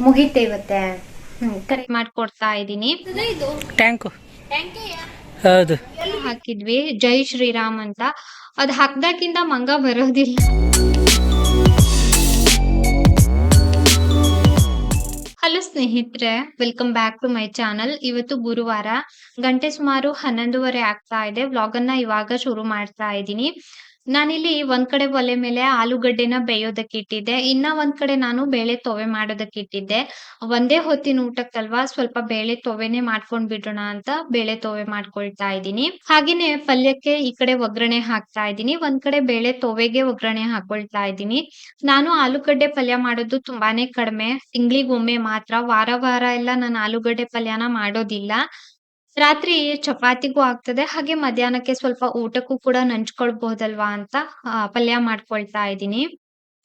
ಮುಗೀತೆ ಇವತ್ತೆ ಕರೆಕ್ಟ್ ಮಾಡ್ಕೊಡ್ತಾ ಇದೀನಿ ಇದು? ಟ್ಯಾಂಕು. ಹೌದು. ಹಾಕಿದ್ವಿ. ಜೈ ಶ್ರೀರಾಮ್ ಅಂತ. ಅದ್ ಹಾಕ್ದಾಕಿಂದ ಮಂಗ ಬರೋದಿಲ್ಲ. ಹಲೋ ಸ್ನೇಹಿತರೆ welcome back to my channel. ಇವತ್ತು ಗುರುವಾರ ಗಂಟೆ ಸುಮಾರು ಹನ್ನೊಂದುವರೆ ಆಗ್ತಾ ಇದೆ. ವ್ಲಾಗ್ ಅನ್ನ ಇವಾಗ ಶುರು ಮಾಡ್ತಾ ಇದ್ದೀನಿ. ನಾನಿಲ್ಲಿ ಒಂದ್ ಕಡೆ ಒಲೆ ಮೇಲೆ ಆಲೂಗಡ್ಡೆನ ಬೇಯೋದಕ್ಕೆ ಇಟ್ಟಿದ್ದೆ. ಇನ್ನ ಒಂದ್ ಕಡೆ ನಾನು ಬೇಳೆ ತೊವೆ ಮಾಡೋದಕ್ಕೆ ಇಟ್ಟಿದ್ದೆ. ಒಂದೇ ಹೊತ್ತಿನ ಊಟಕ್ಕಲ್ವಾ ಸ್ವಲ್ಪ ಬೇಳೆ ತೊವೆನೆ ಮಾಡ್ಕೊಂಡ್ ಬಿಡೋಣ ಅಂತ ಬೇಳೆ ತೊವೆ ಮಾಡ್ಕೊಳ್ತಾ ಇದ್ದೀನಿ. ಹಾಗೇನೆ ಪಲ್ಯಕ್ಕೆ ಈ ಕಡೆ ಒಗ್ಗರಣೆ ಹಾಕ್ತಾ ಇದ್ದೀನಿ. ಒಂದ್ ಕಡೆ ಬೇಳೆ ತೊವೆಗೆ ಒಗ್ಗರಣೆ ಹಾಕೊಳ್ತಾ ಇದ್ದೀನಿ. ನಾನು ಆಲೂಗಡ್ಡೆ ಪಲ್ಯ ಮಾಡೋದು ತುಂಬಾನೇ ಕಡಿಮೆ. ತಿಂಗಳಿಗೊಮ್ಮೆ ಮಾತ್ರ. ವಾರ ವಾರ ಎಲ್ಲ ನಾನು ಆಲೂಗಡ್ಡೆ ಪಲ್ಯನ ಮಾಡೋದಿಲ್ಲ. ರಾತ್ರಿ ಚಪಾತಿಗೂ ಆಗ್ತದೆ, ಹಾಗೆ ಮಧ್ಯಾಹ್ನಕ್ಕೆ ಸ್ವಲ್ಪ ಊಟಕ್ಕೂ ಕೂಡ ನಂಚ್ಕೊಳ್ಬಹುದಲ್ವಾ ಅಂತ ಪಲ್ಯ ಮಾಡ್ಕೊಳ್ತಾ ಇದ್ದೀನಿ.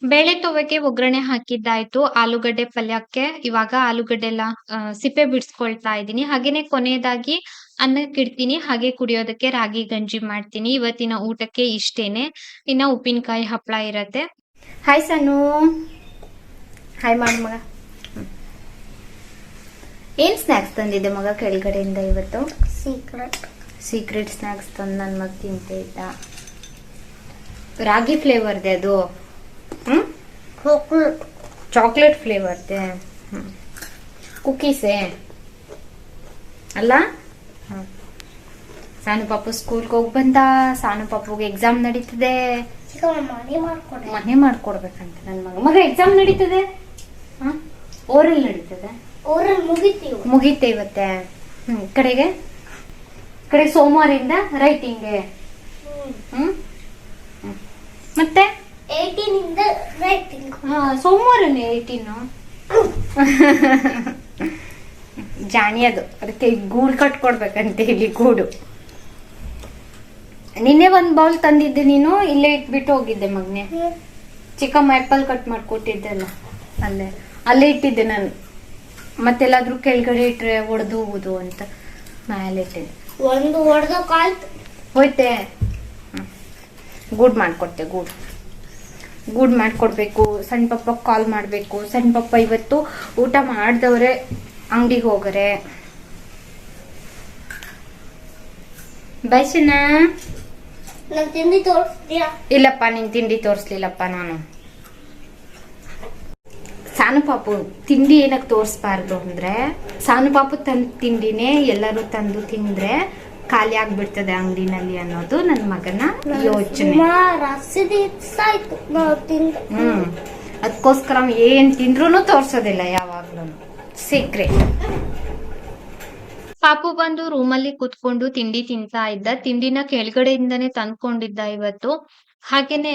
ಬೇಳೆ ತೊವೆಗೆ ಒಗ್ಗರಣೆ ಹಾಕಿದ್ದಾಯ್ತು, ಆಲೂಗಡ್ಡೆ ಪಲ್ಯಕ್ಕೆ. ಇವಾಗ ಆಲೂಗಡ್ಡೆ ಎಲ್ಲ ಸಿಪ್ಪೆ ಬಿಡಿಸ್ಕೊಳ್ತಾ ಇದ್ದೀನಿ. ಹಾಗೇನೆ ಕೊನೆಯದಾಗಿ ಅನ್ನಕ್ಕಿಡ್ತೀನಿ ಹಾಗೆ ಕುಡಿಯೋದಕ್ಕೆ ರಾಗಿ ಗಂಜಿ ಮಾಡ್ತೀನಿ. ಇವತ್ತಿನ ಊಟಕ್ಕೆ ಇಷ್ಟೇನೆ. ಇನ್ನ ಉಪ್ಪಿನಕಾಯಿ ಹಪ್ಪಳ ಇರತ್ತೆ. ಹಾಯ್ ಸನು ಹಾಯ್ ಮಾಡು ಏನ್ ಸ್ನಾಕ್ಸ್ ತಂದಿದ್ದೆ ಮಗ ಕೆಳಗಡೆಯಿಂದ ಇವತ್ತು? ಸೀಕ್ರೆಟ್ ಸೀಕ್ರೆಟ್ ಸ್ನಾಕ್ಸ್ ತಂದು ನನ್ನ ಮಗ ತಿಂತ ಇದ್ದ. ರಾಗಿ ಫ್ಲೇವರ್ದೆ ಅದು? ಹ್ಮ್? ಚಾಕ್ಲೇಟ್ ಫ್ಲೇವರ್ ಫ್ಲೇವರ್ದೆ ಕುಕೀಸೇ ಅಲ್ಲ. ಸಾನು ಪಾಪು ಸ್ಕೂಲ್ಗೆ ಹೋಗಿ ಬಂದ. ಸಾನು ಪಾಪುಗೆ ಎಕ್ಸಾಮ್ ನಡೀತದೆ. ಮನೆ ಮಾಡ್ಕೊಡ್ಬೇಕಂತ ನನ್ನ ಮಗ. ಮಗ ಎಕ್ಸಾಮ್ ನಡೀತದೆ? ಹ ಓರಲ್ ನಡೀತದೆ? ಮುಗೀತೆ ಇವತ್ತೆ. ಹ್ಮ್ ಕಡೆಗೆ? ಕಡೆ ಸೋಮವಾರಿಂದ ರೈಟಿಂಗ್ಗೆ ಹ್ಮ್. ಮತ್ತೆ? ಸೋಮವಾರನೇ ಏಯ್ಟೀನು ಜಾಣಿ ಅದು. ಅದಕ್ಕೆ ಗೂಡು ಕಟ್ಕೊಡ್ಬೇಕಂತೆ ಹೇಳಿ ಗೂಡು. ನಿನ್ನೆ ಒಂದು ಬೌಲ್ ತಂದಿದ್ದೆ ನೀನು ಇಲ್ಲೇ ಇಟ್ಬಿಟ್ಟು ಹೋಗಿದ್ದೆ ಮಗ್ನೆ. ಚಿಕ್ಕಮ್ಮ ಆ್ಯಪಲ್ ಕಟ್ ಮಾಡ್ಕೊಟ್ಟಿದ್ದೆಲ್ಲ. ಅಲ್ಲೇ ಅಲ್ಲೇ ಇಟ್ಟಿದ್ದೆ ನಾನು. ಮತ್ತೆಲ್ಲಾದ್ರೂ ಕೆಳಗಡೆ ಇಟ್ರೆ ಒಡೆದು ಹೋಗುದು ಅಂತ ಮೇಲೆ ಇಟ್ಟಿದ್ದೆ ಒಂದು ಕಾಲ್ ಹೋಯ್ತೆ. ಗೂಡ್ ಮಾಡ್ಕೊಡ್ತೆ ಗೂಡ್. ಗೂಡ್ ಮಾಡ್ಕೊಡ್ಬೇಕು ಸಣ್ಣ ಪಪ್ಪ ಕಾಲ್ ಮಾಡಬೇಕು ಸಣ್ಣ ಪಪ್ಪ ಇವತ್ತು ಊಟ ಮಾಡ್ದವ್ರೆ ಅಂಗಡಿಗೆ ಹೋಗರೆ. ಬೈಸಣ್ಣ ತಿಂಡಿ ತೋರಿಸ್ತೀಯಾ? ಇಲ್ಲಪ್ಪ ನಿನ್ ತಿಂಡಿ ತೋರಿಸ್ಲಿಲ್ಲಪ್ಪ ನಾನು. ಸಾನು ಪಾಪು ತಿಂಡಿ ಏನಕ್ಕೆ ತೋರಿಸ್ಬಾರ್ದು ಅಂದ್ರೆ ಸಾನು ಪಾಪು ತಂದ ತಿಂಡಿನೇ ಎಲ್ಲರೂ ತಂದು ತಿಂದ್ರೆ ಖಾಲಿ ಆಗ್ಬಿಡ್ತದೆ ಅಂಗಡಿನಲ್ಲಿ ಅನ್ನೋದು ನನ್ನ ಮಗನ ಯೋಚನೆ. ಹ್ಮ್. ಅದಕ್ಕೋಸ್ಕರ ಏನ್ ತಿಂದ್ರೂ ತೋರ್ಸೋದಿಲ್ಲ ಯಾವಾಗ್ಲೂ ಸೀಕ್ರೆಟ್ ಪಾಪು ಬಂದು ರೂಮಲ್ಲಿ ಕುತ್ಕೊಂಡು ತಿಂಡಿ ತಿಂತಾ ಇದ್ದ. ತಿಂಡಿನ ಕೆಳಗಡೆಯಿಂದಾನೆ ತಂದ್ಕೊಂಡಿದ್ದ ಇವತ್ತು. ಹಾಗೇನೆ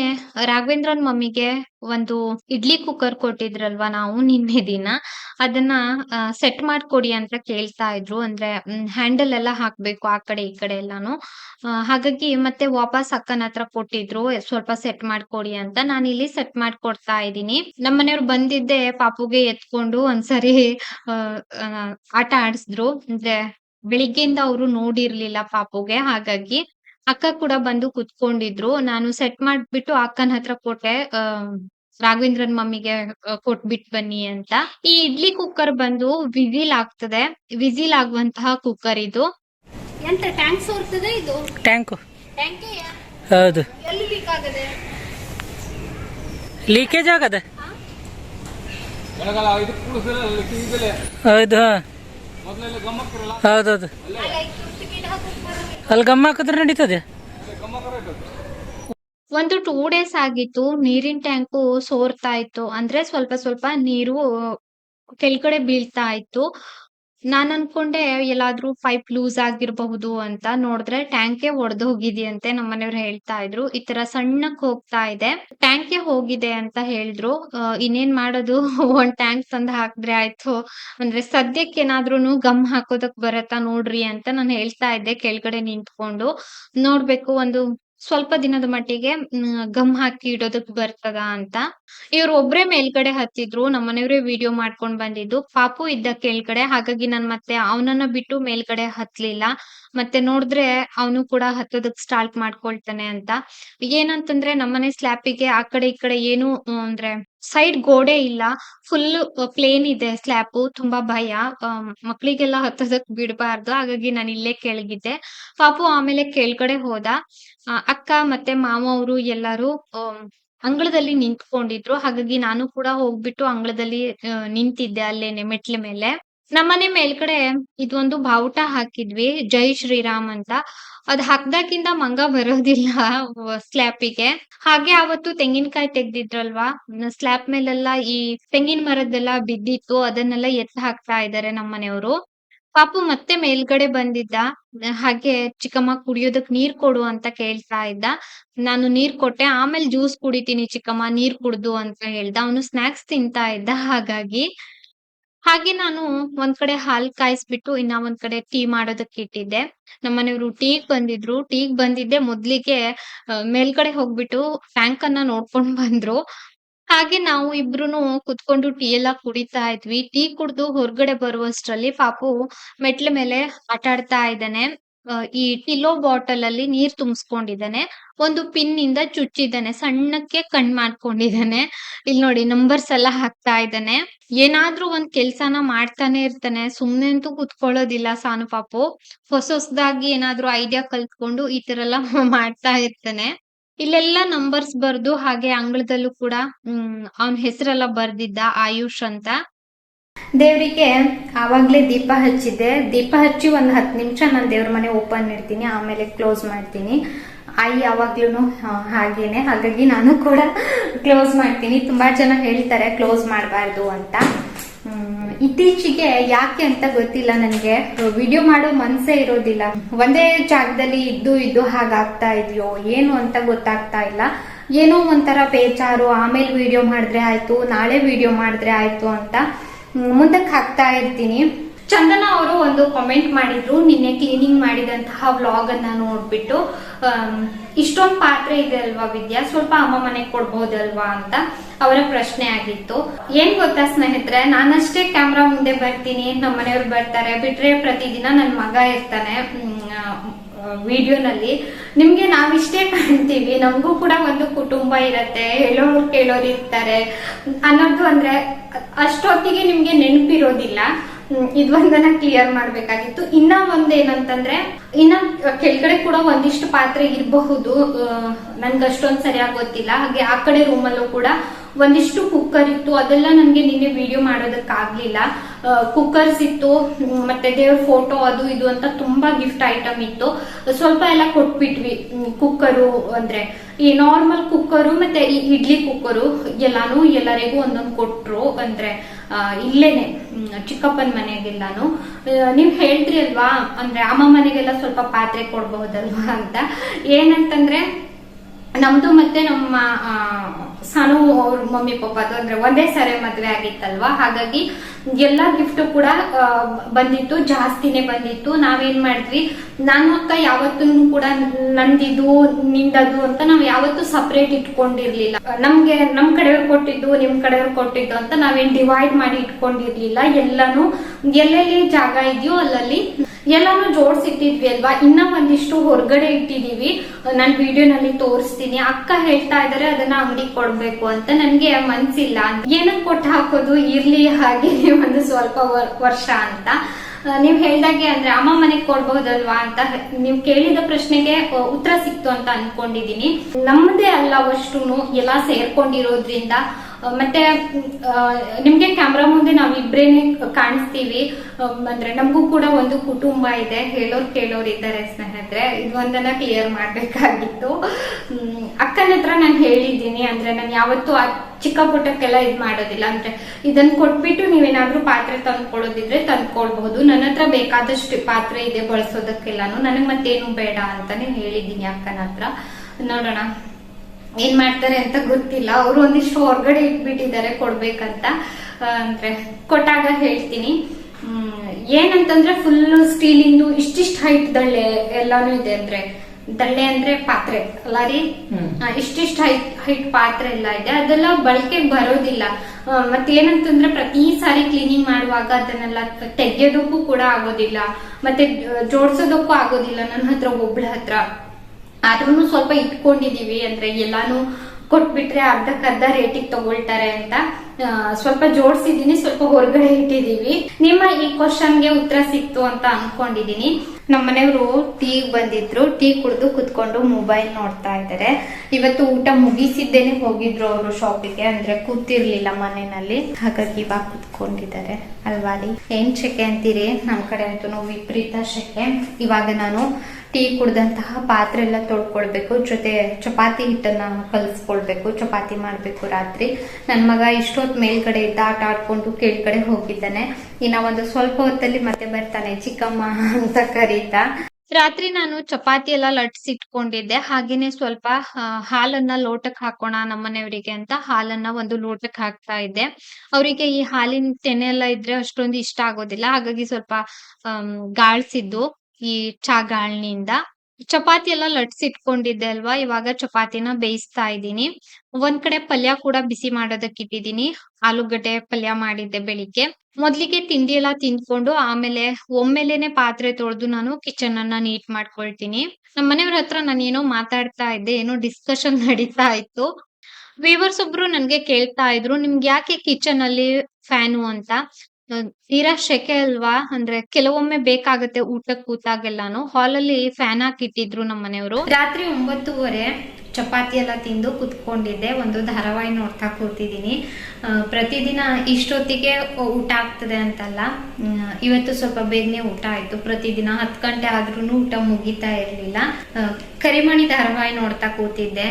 ರಾಘವೇಂದ್ರನ್ ಮಮ್ಮಿಗೆ ಒಂದು ಇಡ್ಲಿ ಕುಕ್ಕರ್ ಕೊಟ್ಟಿದ್ರಲ್ವಾ ನಾವು ನಿನ್ನೆ ದಿನ. ಅದನ್ನ ಸೆಟ್ ಮಾಡ್ಕೊಡಿ ಅಂತ ಕೇಳ್ತಾ ಇದ್ರು. ಅಂದ್ರೆ ಹ್ಯಾಂಡಲ್ ಎಲ್ಲ ಹಾಕ್ಬೇಕು ಆ ಕಡೆ ಈ ಕಡೆ ಎಲ್ಲಾನು. ಹಾಗಾಗಿ ಮತ್ತೆ ವಾಪಸ್ ಅಕ್ಕನ ಹತ್ರ ಕೊಟ್ಟಿದ್ರು. ಸ್ವಲ್ಪ ಸೆಟ್ ಮಾಡ್ಕೊಡಿ ಅಂತ. ನಾನು ಇಲ್ಲಿ ಸೆಟ್ ಮಾಡ್ಕೊಡ್ತಾ ಇದ್ದೀನಿ. ನಮ್ಮನೆಯವ್ರು ಬಂದಿದ್ದೆ ಪಾಪುಗೆ ಎತ್ಕೊಂಡು ಒಂದ್ಸರಿ ಆಟ ಆಡಿಸಿದ್ರು. ಅಂದ್ರೆ ಬೆಳಿಗ್ಗೆಯಿಂದ ಅವರು ನೋಡಿರ್ಲಿಲ್ಲ ಪಾಪುಗೆ ಹಾಗಾಗಿ ಅಕ್ಕ ಕೂಡ ಬಂದು ಕುತ್ಕೊಂಡಿದ್ರು. ನಾನು ಸೆಟ್ ಮಾಡ್ಬಿಟ್ಟು ಅಕ್ಕನ ಹತ್ರ ಕೊಟ್ಟೆ ರಾಘವೇಂದ್ರನ್ ಮಮ್ಮಿಗೆ ಕೊಟ್ಬಿಟ್ ಬನ್ನಿ ಅಂತ. ಈ ಇಡ್ಲಿ ಕುಕ್ಕರ್ ಬಂದು ವಿಜಿಲ್ ಆಗ್ತದೆ. ವಿಸಿಲ್ ಆಗುವಂತಹ ಕುಕ್ಕರ್ ಇದು. ಎಂತ ಟ್ಯಾಂಕ್ ಸೋರ್ತದೆ ಇದು? ಟ್ಯಾಂಕು ಹೌದು. ಎಲ್ಲಿ ಲೀಕ್ ಆಗದೆ? ಲೀಕೇಜ್ ಆಗದೆ? ಹೌದು ಹೌದೌದು. ಅಲ್ಲಿ ಗಮ್ಮ ಹಾಕಿದ್ರೆ ನಡೀತದೆ. ಒಂದು ಟೂ ಡೇಸ್ ಆಗಿತ್ತು ನೀರಿನ ಟ್ಯಾಂಕು ಸೋರ್ತಾ ಇತ್ತು. ಅಂದ್ರೆ ಸ್ವಲ್ಪ ಸ್ವಲ್ಪ ನೀರು ಕೆಳಗಡೆ ಬೀಳ್ತಾ ಇತ್ತು. ನಾನ್ ಅನ್ಕೊಂಡೆ ಎಲ್ಲಾದ್ರೂ ಪೈಪ್ ಲೂಸ್ ಆಗಿರಬಹುದು ಅಂತ ನೋಡಿದ್ರೆ ಟ್ಯಾಂಕೆ ಒಡೆದು ಹೋಗಿದೆಯಂತೆ ನಮ್ಮನೆಯವ್ರು ಹೇಳ್ತಾ ಇದ್ರು. ಈ ತರ ಸಣ್ಣಕ್ ಹೋಗ್ತಾ ಇದೆ. ಟ್ಯಾಂಕೆ ಹೋಗಿದೆ ಅಂತ ಹೇಳಿದ್ರು. ಇನ್ನೇನ್ ಮಾಡೋದು? ಒಂದ್ ಟ್ಯಾಂಕ್ ತಂದು ಹಾಕಿದ್ರೆ ಆಯ್ತು. ಅಂದ್ರೆ ಸದ್ಯಕ್ಕೆ ಏನಾದ್ರೂನು ಗಮ್ ಹಾಕೋದಕ್ ಬರತ್ತಾ ನೋಡ್ರಿ ಅಂತ ನಾನು ಹೇಳ್ತಾ ಇದ್ದೆ, ಕೆಳಗಡೆ ನಿಂತ್ಕೊಂಡು. ನೋಡ್ಬೇಕು, ಒಂದು ಸ್ವಲ್ಪ ದಿನದ ಮಟ್ಟಿಗೆ ಗಮ್ ಹಾಕಿ ಇಡೋದಕ್ ಬರ್ತದ ಅಂತ. ಇವ್ರು ಒಬ್ರೇ ಮೇಲ್ಗಡೆ ಹತ್ತಿದ್ರು ನಮ್ಮನೆಯವ್ರೆ ವಿಡಿಯೋ ಮಾಡ್ಕೊಂಡ್ ಬಂದಿದ್ದು. ಪಾಪು ಇದ್ದ ಕೆಳಗಡೆ, ಹಾಗಾಗಿ ನಾನ್ ಮತ್ತೆ ಅವನನ್ನ ಬಿಟ್ಟು ಮೇಲ್ಗಡೆ ಹತ್ಲಿಲ್ಲ. ಮತ್ತೆ ನೋಡಿದ್ರೆ ಅವನು ಕೂಡ ಹತ್ತೋದಕ್ ಸ್ಟಾರ್ಟ್ ಮಾಡ್ಕೊಳ್ತಾನೆ ಅಂತ. ಏನಂತಂದ್ರೆ ನಮ್ಮನೆ ಸ್ಲ್ಯಾಪಿಗೆ ಆ ಕಡೆ ಈ ಕಡೆ ಏನು ಅಂದ್ರೆ ಸೈಡ್ ಗೋಡೆ ಇಲ್ಲ. ಫುಲ್ ಪ್ಲೇನ್ ಇದೆ ಸ್ಲ್ಯಾಪು ತುಂಬಾ ಭಯ. ಮಕ್ಳಿಗೆಲ್ಲ ಹತ್ತೋದಕ್ ಬಿಡಬಾರ್ದು. ಹಾಗಾಗಿ ನಾನು ಇಲ್ಲೇ ಕೆಳಗಿದ್ದೆ. ಪಾಪು ಆಮೇಲೆ ಕೆಳಗಡೆ ಹೋದ. ಅಕ್ಕ ಮತ್ತೆ ಮಾವ ಅವರು ಎಲ್ಲರೂ ಅಂಗಳದಲ್ಲಿ ನಿಂತ್ಕೊಂಡಿದ್ರು. ಹಾಗಾಗಿ ನಾನು ಕೂಡ ಹೋಗ್ಬಿಟ್ಟು ಅಂಗಳದಲ್ಲಿ ನಿಂತಿದ್ದೆ ಅಲ್ಲೇನೆ ಮೆಟ್ಲ ಮೇಲೆ. ನಮ್ಮನೆ ಮೇಲ್ಗಡೆ ಇದೊಂದು ಬಾವುಟ ಹಾಕಿದ್ವಿ, ಜೈ ಶ್ರೀರಾಮ್ ಅಂತ. ಅದ್ ಹಾಕ್ದಾಗಿಂದ ಮಂಗ ಬರೋದಿಲ್ಲ ಸ್ಲ್ಯಾಪಿಗೆ. ಹಾಗೆ ಅವತ್ತು ತೆಂಗಿನಕಾಯಿ ತೆಗ್ದಿದ್ರಲ್ವಾ? ಸ್ಲ್ಯಾಪ್ ಮೇಲೆಲ್ಲ ಈ ತೆಂಗಿನ ಮರದ್ದೆಲ್ಲ ಬಿದ್ದಿತ್ತು, ಅದನ್ನೆಲ್ಲ ಎತ್ತ ಹಾಕ್ತಾ ಇದಾರೆ ನಮ್ಮನೆಯವರು ಪಾಪು ಮತ್ತೆ ಮೇಲ್ಗಡೆ ಬಂದಿದ್ದ. ಹಾಗೆ ಚಿಕ್ಕಮ್ಮ ಕುಡಿಯೋದಕ್ ನೀರ್ ಕೊಡು ಅಂತ ಕೇಳ್ತಾ ಇದ್ದ. ನಾನು ನೀರ್ ಕೊಟ್ಟೆ, ಆಮೇಲೆ ಜ್ಯೂಸ್ ಕುಡಿತೀನಿ ಚಿಕ್ಕಮ್ಮ, ನೀರ್ ಕುಡ್ದು ಅಂತ ಹೇಳ್ದ. ಅವನು ಸ್ನಾಕ್ಸ್ ತಿಂತಾ ಇದ್ದ, ಹಾಗಾಗಿ. ಹಾಗೆ ನಾನು ಒಂದ್ ಕಡೆ ಹಾಲ್ ಕಾಯಿಸ್ಬಿಟ್ಟು ಇನ್ನ ಒಂದ್ ಕಡೆ ಟೀ ಮಾಡೋದಕ್ಕೆ ಇಟ್ಟಿದ್ದೆ. ನಮ್ಮನೆಯವರು ಟೀಗ್ ಬಂದಿದ್ರು. ಟೀಗ್ ಬಂದಿದ್ದೆ ಮೊದ್ಲಿಗೆ ಮೇಲ್ಗಡೆ ಹೋಗ್ಬಿಟ್ಟು ಟ್ಯಾಂಕ್ ಅನ್ನ ನೋಡ್ಕೊಂಡ್ ಬಂದ್ರು. ಹಾಗೆ ನಾವು ಇಬ್ರು ಕುತ್ಕೊಂಡು ಟೀ ಎಲ್ಲ ಕುಡಿತಾ ಇದ್ವಿ. ಟೀ ಕುಡ್ದು ಹೊರಗಡೆ ಬರುವಷ್ಟ್ರಲ್ಲಿ ಪಾಪು ಮೆಟ್ಲ ಮೇಲೆ ಆಟ ಆಡ್ತಾ ಇದ್ದಾನೆ. ಈ ಟಿಲೋ ಬಾಟಲ್ ಅಲ್ಲಿ ನೀರ್ ತುಂಬಿಸ್ಕೊಂಡಿದ್ದಾನೆ. ಒಂದು ಪಿನ್ ಇಂದ ಚುಚ್ಚಿದ್ದಾನೆ. ಸಣ್ಣಕ್ಕೆ ಕಣ್ ಮಾಡ್ಕೊಂಡಿದ್ದಾನೆ. ಇಲ್ಲಿ ನೋಡಿ ನಂಬರ್ಸ್ ಎಲ್ಲ ಹಾಕ್ತಾ ಇದ್ದಾನೆ. ಏನಾದ್ರೂ ಒಂದ್ ಕೆಲ್ಸನ ಮಾಡ್ತಾನೆ ಇರ್ತಾನೆ. ಸುಮ್ನೆ ಅಂತೂ ಕುತ್ಕೊಳ್ಳೋದಿಲ್ಲ ಸಾನು ಪಾಪು. ಹೊಸ ಹೊಸದಾಗಿ ಏನಾದ್ರೂ ಐಡಿಯಾ ಕಲ್ತ್ಕೊಂಡು ಈ ತರ ಎಲ್ಲ ಮಾಡ್ತಾ ಇರ್ತಾನೆ. ಇಲ್ಲೆಲ್ಲ ನಂಬರ್ಸ್ ಬರ್ದು ಹಾಗೆ ಅಂಗಳದಲ್ಲೂ ಕೂಡ, ಹ್ಮ್, ಅವನ್ ಹೆಸರೆಲ್ಲ ಬರ್ದಿದ್ದ ಆಯುಷ್ ಅಂತ. ದೇವರಿಗೆ ಆವಾಗಲೇ ದೀಪ ಹಚ್ಚಿದ್ದೆ. ದೀಪ ಹಚ್ಚಿ ಒಂದು ಹತ್ತು ನಿಮಿಷ ನಾನು ದೇವ್ರ ಮನೆ ಓಪನ್ ಇಡ್ತೀನಿ ಆಮೇಲೆ ಕ್ಲೋಸ್ ಮಾಡ್ತೀನಿ. ಆಯಿ ಯಾವಾಗ್ಲೂ ಹಾಗೇನೆ. ಹಾಗಾಗಿ ನಾನು ಕೂಡ ಕ್ಲೋಸ್ ಮಾಡ್ತೀನಿ. ತುಂಬಾ ಜನ ಹೇಳ್ತಾರೆ, ಕ್ಲೋಸ್ ಮಾಡಬಾರ್ದು ಅಂತ. ಇತ್ತೀಚೆಗೆ ಯಾಕೆ ಅಂತ ಗೊತ್ತಿಲ್ಲ ನನಗೆ. ವಿಡಿಯೋ ಮಾಡೋ ಮನ್ಸೇ ಇರೋದಿಲ್ಲ. ಒಂದೇ ಜಾಗದಲ್ಲಿ ಇದ್ದು ಇದ್ದು ಹಾಗಾಗ್ತಾ ಇದೆಯೋ, ಏನು ಅಂತ ಗೊತ್ತಾಗ್ತಾ ಇಲ್ಲ. ಏನೋ ಒಂಥರ ಬೇಜಾರು. ಆಮೇಲೆ ವಿಡಿಯೋ ಮಾಡಿದ್ರೆ ಆಯ್ತು, ನಾಳೆ ವಿಡಿಯೋ ಮಾಡಿದ್ರೆ ಆಯ್ತು ಅಂತ. ಮುಂದಕ್ಕೆ ಹಾಕ್ತಾ ಇರ್ತೀನಿ. ಚಂದನ ಅವರು ಒಂದು ಕಾಮೆಂಟ್ ಮಾಡಿದ್ರು. ನಿನ್ನೆ ಕ್ಲೀನಿಂಗ್ ಮಾಡಿದಂತಹ ವ್ಲಾಗ್ ಅನ್ನ ನೋಡ್ಬಿಟ್ಟು ಇಷ್ಟೊಂದು ಪಾತ್ರೆ ಇದೆ ಅಲ್ವಾ ವಿದ್ಯಾ? ಸ್ವಲ್ಪ ಅಮ್ಮ ಮನೆಗೆ ಕೊಡ್ಬೋದಲ್ವಾ ಅಂತ ಅವರ ಪ್ರಶ್ನೆ ಆಗಿತ್ತು. ಏನ್ ಗೊತ್ತಾ ಸ್ನೇಹಿತರೆ? ನಾನಷ್ಟೇ ಕ್ಯಾಮ್ರಾ ಮುಂದೆ ಬರ್ತೀನಿ. ನಮ್ಮ ಮನೆಯವ್ರು ಬರ್ತಾರೆ. ಬಿಟ್ರೆ ಪ್ರತಿದಿನ ನನ್ನ ಮಗ ಇರ್ತಾನೆ. ವಿಡಿಯೋನಲ್ಲಿ. ನಿಮ್ಗೆ ನಾವಿಷ್ಟೇ ಕಾಣ್ತೀವಿ, ನಮಗೂ ಕೂಡ ಒಂದು ಕುಟುಂಬ ಇರತ್ತೆ, ಹೇಳೋರು ಕೇಳೋರು ಇರ್ತಾರೆ. ಅನ್ನೋದು ಅಂದ್ರೆ ಅಷ್ಟೊತ್ತಿಗೆ ನಿಮ್ಗೆ ನೆನಪಿರೋದಿಲ್ಲ. ಇದೊಂದನ್ನ ಕ್ಲಿಯರ್ ಮಾಡ್ಬೇಕಾಗಿತ್ತು. ಇನ್ನ ಒಂದೇನಂತಂದ್ರೆ, ಇನ್ನ ಕೆಳಗಡೆ ಕೂಡ ಒಂದಿಷ್ಟು ಪಾತ್ರೆ ಇರಬಹುದು. ನನ್ಗೆ ಅಷ್ಟೊಂದ್ ಸರಿಯಾಗಿ ಗೊತ್ತಿಲ್ಲ. ಹಾಗೆ ಆ ಕಡೆ ರೂಮಲ್ಲೂ ಕೂಡ ಒಂದಿಷ್ಟು ಕುಕ್ಕರ್ ಇತ್ತು, ಅದೆಲ್ಲ ನನ್ಗೆ ನಿನ್ನೆ ವಿಡಿಯೋ ಮಾಡೋದಕ್ಕಾಗ್ಲಿಲ್ಲ. ಕುಕ್ಕರ್ಸ್ ಇತ್ತು, ಮತ್ತೆ ದೇವ್ರ ಫೋಟೋ ಅದು ಇದು ಅಂತ ತುಂಬಾ ಗಿಫ್ಟ್ ಐಟಮ್ ಇತ್ತು. ಸ್ವಲ್ಪ ಎಲ್ಲ ಕೊಟ್ಬಿಟ್ವಿ ಕುಕ್ಕರು ಅಂದ್ರೆ. ಈ ನಾರ್ಮಲ್ ಕುಕ್ಕರು ಮತ್ತೆ ಈ ಇಡ್ಲಿ ಕುಕ್ಕರು ಎಲ್ಲಾನು ಎಲ್ಲರಿಗೂ ಒಂದೊಂದು ಕೊಟ್ರು ಅಂದ್ರೆ ಇಲ್ಲೇನೆ ಚಿಕ್ಕಪ್ಪನ ಮನೆಗೆಲ್ಲಾನು. ನೀವು ಹೇಳ್ತ್ರಿ ಅಲ್ವಾ? ಅಂದ್ರೆ ಅಮ್ಮ ಮನೆಗೆಲ್ಲ ಸ್ವಲ್ಪ ಪಾತ್ರೆ ಕೊಡ್ಬಹುದಲ್ವಾ ಅಂತ. ಏನಂತಂದ್ರೆ, ನಮ್ದು ಮತ್ತೆ ನಮ್ಮ ಸಾನು ಅವ್ರ ಮಮ್ಮಿ ಪಪ್ಪದು ಅಂದ್ರೆ ಒಂದೇ ಸರಿ ಮದ್ವೆ ಆಗಿತ್ತಲ್ವಾ? ಹಾಗಾಗಿ ಎಲ್ಲಾ ಗಿಫ್ಟ್ ಕೂಡ ಬಂದಿತ್ತು, ಜಾಸ್ತಿನೇ ಬಂದಿತ್ತು. ನಾವೇನ್ ಮಾಡಿದ್ವಿ, ನಾನು ಅಕ್ಕ ಯಾವತ್ತೂ ಕೂಡ ನಂದಿದು ನಿಂದದು ಅಂತ ನಾವು ಯಾವತ್ತೂ ಸಪ್ರೇಟ್ ಇಟ್ಕೊಂಡಿರ್ಲಿಲ್ಲ. ನಮ್ಗೆ ನಮ್ ಕಡೆಯವ್ರು ಕೊಟ್ಟಿದ್ದು, ನಿಮ್ ಕಡೆಯವ್ರು ಕೊಟ್ಟಿದ್ದು ಅಂತ ನಾವೇನ್ ಡಿವೈಡ್ ಮಾಡಿ ಇಟ್ಕೊಂಡಿರ್ಲಿಲ್ಲ. ಎಲ್ಲಾನು ಎಲ್ಲೆಲ್ಲಿ ಜಾಗ ಇದೆಯೋ ಅಲ್ಲಲ್ಲಿ ಎಲ್ಲಾನು ಜೋಡ್ಸಿಟ್ಟಿದ್ವಿ ಅಲ್ವಾ? ಇನ್ನ ಒಂದಿಷ್ಟು ಹೊರಗಡೆ ಇಟ್ಟಿದೀವಿ. ನಾನು ವಿಡಿಯೋನಲ್ಲಿ ತೋರಿಸ್ತೀನಿ. ಅಕ್ಕ ಹೇಳ್ತಾ ಇದಾರೆ, ಅದನ್ನ ಅಂಗಡಿ ಕೊಡ್ಬೇಕು ಅಂತ. ನನ್ಗೆ ಮನ್ಸಿಲ್ಲ. ಏನಕ್ ಕೊಟ್ಟು ಹಾಕೋದು? ಇರ್ಲಿ, ಹಾಗೆ ಒಂದು ಸ್ವಲ್ಪ ವರ್- ವರ್ಷ ಅಂತ. ನೀವ್ ಹೇಳ್ದಾಗೆ ಅಂದ್ರೆ ಅಮ್ಮ ಮನೆಗ್ ಕೊಡ್ಬಹುದಲ್ವಾ ಅಂತ ನೀವ್ ಕೇಳಿದ ಪ್ರಶ್ನೆಗೆ ಉತ್ತರ ಸಿಕ್ತು ಅಂತ ಅನ್ಕೊಂಡಿದೀನಿ. ನಮ್ಮದೇ ಅಲ್ಲ ಅಷ್ಟುನು ಎಲ್ಲ ಸೇರ್ಕೊಂಡಿರೋದ್ರಿಂದ ಮತ್ತೆ ನಿಮ್ಗೆ ಕ್ಯಾಮ್ರಾ ಮುಂದೆ ನಾವಿಬ್ರೇನೆ ಕಾಣಿಸ್ತೀವಿ. ಅಂದ್ರೆ ನಮಗೂ ಕೂಡ ಒಂದು ಕುಟುಂಬ ಇದೆ. ಹೇಳೋರ್ ಕೇಳೋರ್ ಇದ್ದಾರೆ ಸ್ನೇಹಿತರೆ. ಇದೊಂದನ್ನ ಕ್ಲಿಯರ್ ಮಾಡ್ಬೇಕಾಗಿತ್ತು. ಅಕ್ಕನ ಹತ್ರ ನಾನು ಹೇಳಿದ್ದೀನಿ. ಅಂದ್ರೆ ನಾನು ಯಾವತ್ತೂ ಆ ಚಿಕ್ಕ ಪುಟ್ಟಕ್ಕೆಲ್ಲ ಇದ್ ಮಾಡೋದಿಲ್ಲ. ಅಂದ್ರೆ ಇದನ್ನ ಕೊಟ್ಬಿಟ್ಟು ನೀವೇನಾದ್ರೂ ಪಾತ್ರೆ ತಂದ್ಕೊಡೋದಿದ್ರೆ ತಂದ್ಕೊಳ್ಬಹುದು ನನ್ನ ಹತ್ರ ಬೇಕಾದಷ್ಟು ಪಾತ್ರೆ ಇದೆ, ಬಳಸೋದಕ್ಕೆಲ್ಲಾನು. ನನಗ್ ಮತ್ತೇನು ಬೇಡ ಅಂತಾನೆ ಹೇಳಿದ್ದೀನಿ ಅಕ್ಕನ ಹತ್ರ. ನೋಡೋಣ. ಏನ್ ಮಾಡ್ತಾರೆ ಅಂತ ಗೊತ್ತಿಲ್ಲ. ಅವರು ಒಂದಿಷ್ಟು ಹೊರಗಡೆ ಇಟ್ಬಿಟ್ಟಿದ್ದಾರೆ ಕೊಡ್ಬೇಕಂತ. ಅಂದ್ರೆ ಕೊಟ್ಟಾಗ ಹೇಳ್ತೀನಿ. ಹ್ಮ್, ಏನಂತಂದ್ರೆ ಫುಲ್ ಸ್ಟೀಲಿಂದು ಇಷ್ಟಿಷ್ಟು ಹೈಟ್ ದಳ್ಳೆ ಎಲ್ಲಾನು ಇದೆ ಅಂದ್ರೆ ದಳ್ಳೆ ಅಂದ್ರೆ ಪಾತ್ರೆ ಅಲ್ಲ ರೀ? ಇಷ್ಟಿಷ್ಟು ಹೈಟ್ ಹೈಟ್ ಪಾತ್ರೆ ಎಲ್ಲ ಇದೆ. ಅದೆಲ್ಲ ಬಳಕೆಗೆ ಬರೋದಿಲ್ಲ. ಆ, ಮತ್ತೆ ಏನಂತಂದ್ರೆ ಪ್ರತಿ ಸಾರಿ ಕ್ಲೀನಿಂಗ್ ಮಾಡುವಾಗ ಅದನ್ನೆಲ್ಲ ತೆಗೆಯೋದಕ್ಕೂ ಕೂಡ ಆಗೋದಿಲ್ಲ. ಮತ್ತೆ ಜೋಡ್ಸೋದಕ್ಕೂ ಆಗೋದಿಲ್ಲ. ನನ್ನ ಹತ್ರ ಒಬ್ಳ ಹತ್ರ. ಆದ್ರೂ ಸ್ವಲ್ಪ ಇಟ್ಕೊಂಡಿದೀವಿ ಅಂದ್ರೆ ಎಲ್ಲಾನು ಕೊಟ್ಬಿಟ್ರೆ ಅರ್ಧಕ್ಕರ್ಧ ರೇಟಿಗೆ ತಗೊಳ್ತಾರೆ ಅಂತ. ಸ್ವಲ್ಪ ಜೋಡಿಸಿದೀನಿ, ಸ್ವಲ್ಪ ಹೊರಗಡೆ ಇಟ್ಟಿದೀವಿ. ನಿಮ್ಮ ಈ ಕ್ವಶನ್ಗೆ ಉತ್ತರ ಸಿಕ್ತು ಅಂತ ಅನ್ಕೊಂಡಿದೀನಿ. ನಮ್ಮ ಮನೆಯವರು ಟೀ ಬಂದಿದ್ರು, ಟೀ ಕುಡಿದು ಕುತ್ಕೊಂಡು ಮೊಬೈಲ್ ನೋಡ್ತಾ ಇದ್ದಾರೆ. ಇವತ್ತು ಊಟ ಮುಗಿಸಿದ್ದೇನೆ, ಹೋಗಿದ್ರು ಅವರು ಶಾಪಿಗೆ ಅಂದ್ರೆ ಕೂತಿರ್ಲಿಲ್ಲ ಮನೆಯಲ್ಲಿ. ಹಾಗಾಗಿ ಇವಾಗ ಕುತ್ಕೊಂಡಿದ್ದಾರೆ. ಅಲ್ವಾ ರೀ ಏನ್ ಶೆಕೆ ಅಂತೀರಿ? ನಮ್ಮ ಕಡೆ ಅಂತೂ ವಿಪರೀತ ಶೆಕೆ. ಇವಾಗ ನಾನು ಟೀ ಕುಡ್ದಂತಹ ಪಾತ್ರೆ ಎಲ್ಲ ತೊಳ್ಕೊಳ್ಬೇಕು. ಜೊತೆ ಚಪಾತಿ ಹಿಟ್ಟನ್ನ ಕಲಿಸ್ಕೊಳ್ಬೇಕು. ಚಪಾತಿ ಮಾಡ್ಬೇಕು ರಾತ್ರಿ. ನನ್ ಮಗ ಇಷ್ಟೊತ್ತು ಮೇಲ್ಗಡೆ ಇದ್ದ ಆಟ ಆಡ್ಕೊಂಡು ಕೆಳಗಡೆ ಹೋಗಿದ್ದಾನೆ. ಇನ್ನ ಒಂದು ಸ್ವಲ್ಪ ಹೊತ್ತಲ್ಲಿ ಮತ್ತೆ ಬರ್ತಾನೆ. ಚಿಕ್ಕಮ್ಮ ಅಂತ ರಾತ್ರಿ ನಾನು ಚಪಾತಿ ಎಲ್ಲ ಲಟ್ಸಿಟ್ಕೊಂಡಿದ್ದೆ. ಹಾಗೇನೆ ಸ್ವಲ್ಪ ಹಾಲನ್ನ ಲೋಟಕ್ಕೆ ಹಾಕೋಣ ನಮ್ಮನೆಯವರಿಗೆ ಅಂತ ಹಾಲನ್ನ ಒಂದು ಲೋಟಕ್ಕೆ ಹಾಕ್ತಾ ಇದ್ದೆ. ಅವರಿಗೆ ಈ ಹಾಲಿನ ತೆನೆ ಎಲ್ಲ ಇದ್ರೆ ಅಷ್ಟೊಂದು ಇಷ್ಟ ಆಗೋದಿಲ್ಲ. ಹಾಗಾಗಿ ಸ್ವಲ್ಪ ಗಾಳ್ಸಿದ್ದು ಈ ಚಾ ಗಾಳ್ನಿಂದ. ಚಪಾತಿ ಎಲ್ಲ ಲಟ್ಸಿಟ್ಕೊಂಡಿದ್ದೆ ಅಲ್ವಾ? ಇವಾಗ ಚಪಾತಿನ ಬೇಯಿಸ್ತಾ ಇದ್ದೀನಿ. ಒಂದ್ ಕಡೆ ಪಲ್ಯ ಕೂಡ ಬಿಸಿ ಮಾಡೋದಕ್ಕೆ ಇಟ್ಟಿದ್ದೀನಿ. ಆಲೂಗಡ್ಡೆ ಪಲ್ಯ ಮಾಡಿದ್ದೆ ಬೆಳಿಗ್ಗೆ. ಮೊದ್ಲಿಗೆ ತಿಂಡಿ ಎಲ್ಲ ತಿಂದ್ಕೊಂಡು ಆಮೇಲೆ ಒಮ್ಮೆಲೇನೆ ಪಾತ್ರೆ ತೊಳೆದು ನಾನು ಕಿಚನ್ ಅನ್ನ ನೀಟ್ ಮಾಡ್ಕೊಳ್ತೀನಿ. ನಮ್ಮ ಮನೆಯವ್ರ ಹತ್ರ ನಾನು ಏನೋ ಮಾತಾಡ್ತಾ ಇದ್ದೆ, ಏನೋ ಡಿಸ್ಕಷನ್ ನಡೀತಾ ಇತ್ತು. ವೀವರ್ಸ್ ಒಬ್ರು ನನ್ಗೆ ಕೇಳ್ತಾ ಇದ್ರು, ನಿಮ್ಗೆ ಯಾಕೆ ಕಿಚನ್ ಅಲ್ಲಿ ಫ್ಯಾನು ಅಂತ? ತೀರಾ ಶೆಕೆ ಅಲ್ವಾ? ಅಂದ್ರೆ ಕೆಲವೊಮ್ಮೆ ಬೇಕಾಗತ್ತೆ ಊಟಕ್ ಕೂತಾಗೆಲ್ಲಾನು. ಅಲ್ಲಿ ಫ್ಯಾನ್ ಹಾಕಿಟ್ಟಿದ್ರು ನಮ್ಮ ಮನೆಯವರು. ರಾತ್ರಿ ಒಂಬತ್ತುವರೆ ಚಪಾತಿ ಎಲ್ಲ ತಿಂದು ಕುತ್ಕೊಂಡಿದ್ದೆ. ಒಂದು ಧಾರಾವಾಹಿ ನೋಡ್ತಾ ಕೂತಿದ್ದೀನಿ. ಪ್ರತಿದಿನ ಇಷ್ಟೊತ್ತಿಗೆ ಊಟ ಆಗ್ತದೆ ಅಂತಲ್ಲ. ಇವತ್ತು ಸ್ವಲ್ಪ ಬೇಗನೆ ಊಟ ಆಯ್ತು. ಪ್ರತಿದಿನ ಹತ್ತು ಗಂಟೆ ಆದ್ರೂ ಊಟ ಮುಗಿತಾ ಇರ್ಲಿಲ್ಲ. ಕರಿಮಣಿ ಧಾರಾವಾಹಿ ನೋಡ್ತಾ ಕೂತಿದ್ದೆ.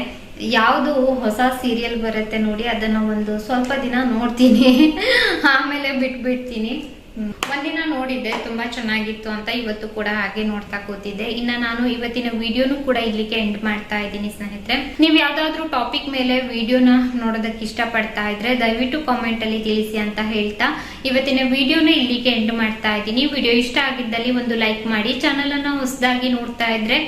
ಯಾವುದು ಹೊಸ ಸೀರಿಯಲ್ ಬರುತ್ತೆ ನೋಡಿ ಅದನ್ನ ಒಂದು ಸ್ವಲ್ಪ ದಿನ ನೋಡ್ತೀನಿ. ಆಮೇಲೆ ಬಿಟ್ಬಿಡ್ತೀನಿ. ಒಂದಿನ ನೋಡಿದ್ದೆ, ತುಂಬಾ ಚೆನ್ನಾಗಿತ್ತು ಅಂತ ಇವತ್ತು ಕೂಡ ಹಾಗೆ ನೋಡ್ತಾ ಕೂತಿದ್ದೆ. ಇನ್ನ ನಾನು ಇವತ್ತಿನ ವಿಡಿಯೋನು ಕೂಡ ಇಲ್ಲಿಗೆ ಎಂಡ್ ಮಾಡ್ತಾ ಇದ್ದೀನಿ ಸ್ನೇಹಿತರೆ. ನೀವು ಯಾವ್ದಾದ್ರು ಟಾಪಿಕ್ ಮೇಲೆ ವಿಡಿಯೋನ ನೋಡೋದಕ್ಕೆ ಇಷ್ಟಪಡ್ತಾ ಇದ್ರೆ ದಯವಿಟ್ಟು ಕಾಮೆಂಟ್ ಅಲ್ಲಿ ತಿಳಿಸಿ ಅಂತ ಹೇಳ್ತಾ ಇವತ್ತಿನ ವಿಡಿಯೋನ ಇಲ್ಲಿಗೆ ಎಂಡ್ ಮಾಡ್ತಾ ಇದ್ದೀನಿ. ವಿಡಿಯೋ ಇಷ್ಟ ಆಗಿದ್ದಲ್ಲಿ ಒಂದು ಲೈಕ್ ಮಾಡಿ ಚಾನಲ್ ಅನ್ನ ಹೊಸದಾಗಿ ನೋಡ್ತಾ ಇದ್ರೆ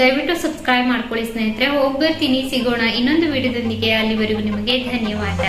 ದಯವಿಟ್ಟು ಸಬ್ಸ್ಕ್ರೈಬ್ ಮಾಡ್ಕೊಳ್ಳಿ ಸ್ನೇಹಿತರೆ. ಹೋಗ್ಬರ್ತೀನಿ ಸಿಗೋಣ ಇನ್ನೊಂದು ವಿಡಿಯೋದೊಂದಿಗೆ. ಅಲ್ಲಿವರೆಗೂ ನಿಮಗೆ ಧನ್ಯವಾದ.